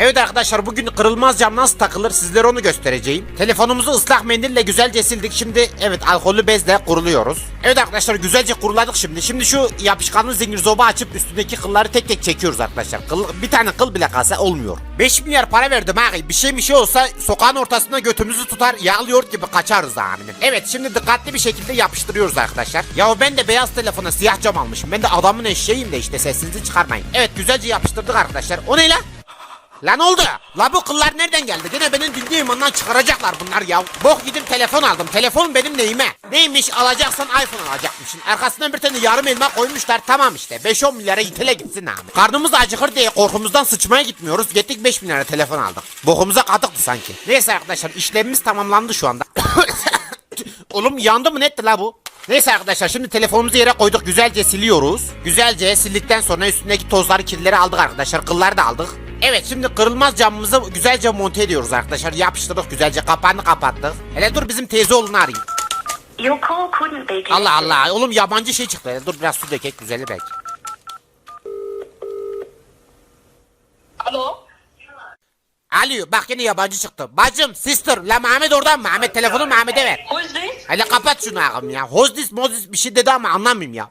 Evet arkadaşlar bugün kırılmaz cam nasıl takılır sizlere onu göstereceğim. Telefonumuzu ıslak mendille güzelce sildik. Şimdi evet alkollü bezle kuruluyoruz. Evet arkadaşlar güzelce kuruladık şimdi. Şimdi şu yapışkanlı zincir zoba açıp üstündeki kılları tek tek çekiyoruz arkadaşlar. Kıl, bir tane kıl bile kalsa olmuyor. 5 milyar para verdim abi. Bir şey bir şey olsa sokağın ortasında götümüzü tutar yağlı yoğurt gibi kaçarız aminim. Evet şimdi dikkatli bir şekilde yapıştırıyoruz arkadaşlar. Ya ben de beyaz telefona siyah cam almışım. Ben de adamın eşeğiyim de işte sesinizi çıkarmayın. Evet güzelce yapıştırdık arkadaşlar. O ne lan? Lan oldu. La bu kıllar nereden geldi? Gene benim dindiğim imandan çıkaracaklar bunlar ya. Bok gidip telefon aldım. Telefon benim neyime? Neymiş alacaksan iPhone alacakmışsın. Arkasından bir tane yarım elma koymuşlar. Tamam işte 5-10 milyara itele gitsin abi. Karnımız acıkır diye korkumuzdan sıçmaya gitmiyoruz. Gittik 5 milyara telefon aldık. Bokumuza katıktı sanki. Neyse arkadaşlar işlemimiz tamamlandı şu anda. Oğlum yandı mı netti la bu? Neyse arkadaşlar şimdi telefonumuzu yere koyduk güzelce siliyoruz. Güzelce sildikten sonra üstündeki tozları kirleri aldık arkadaşlar kılları da aldık. Evet şimdi kırılmaz camımızı güzelce monte ediyoruz arkadaşlar. Yapıştırdık güzelce kapağını kapattık. Hele dur bizim teyze oğlunu arayayım. Your call couldn't be connected. Allah Allah oğlum yabancı şey çıktı. Hele dur biraz su dökek güzeli belki. Alo. Alo bak yine yabancı çıktı. Bacım sister la Mehmet oradan mı? Ahmet telefonu Mehmet'e ver. Who is this? Hele kapat şunu ağam ya. Hozdis mozis bir şey dedi ama anlamıyorum ya.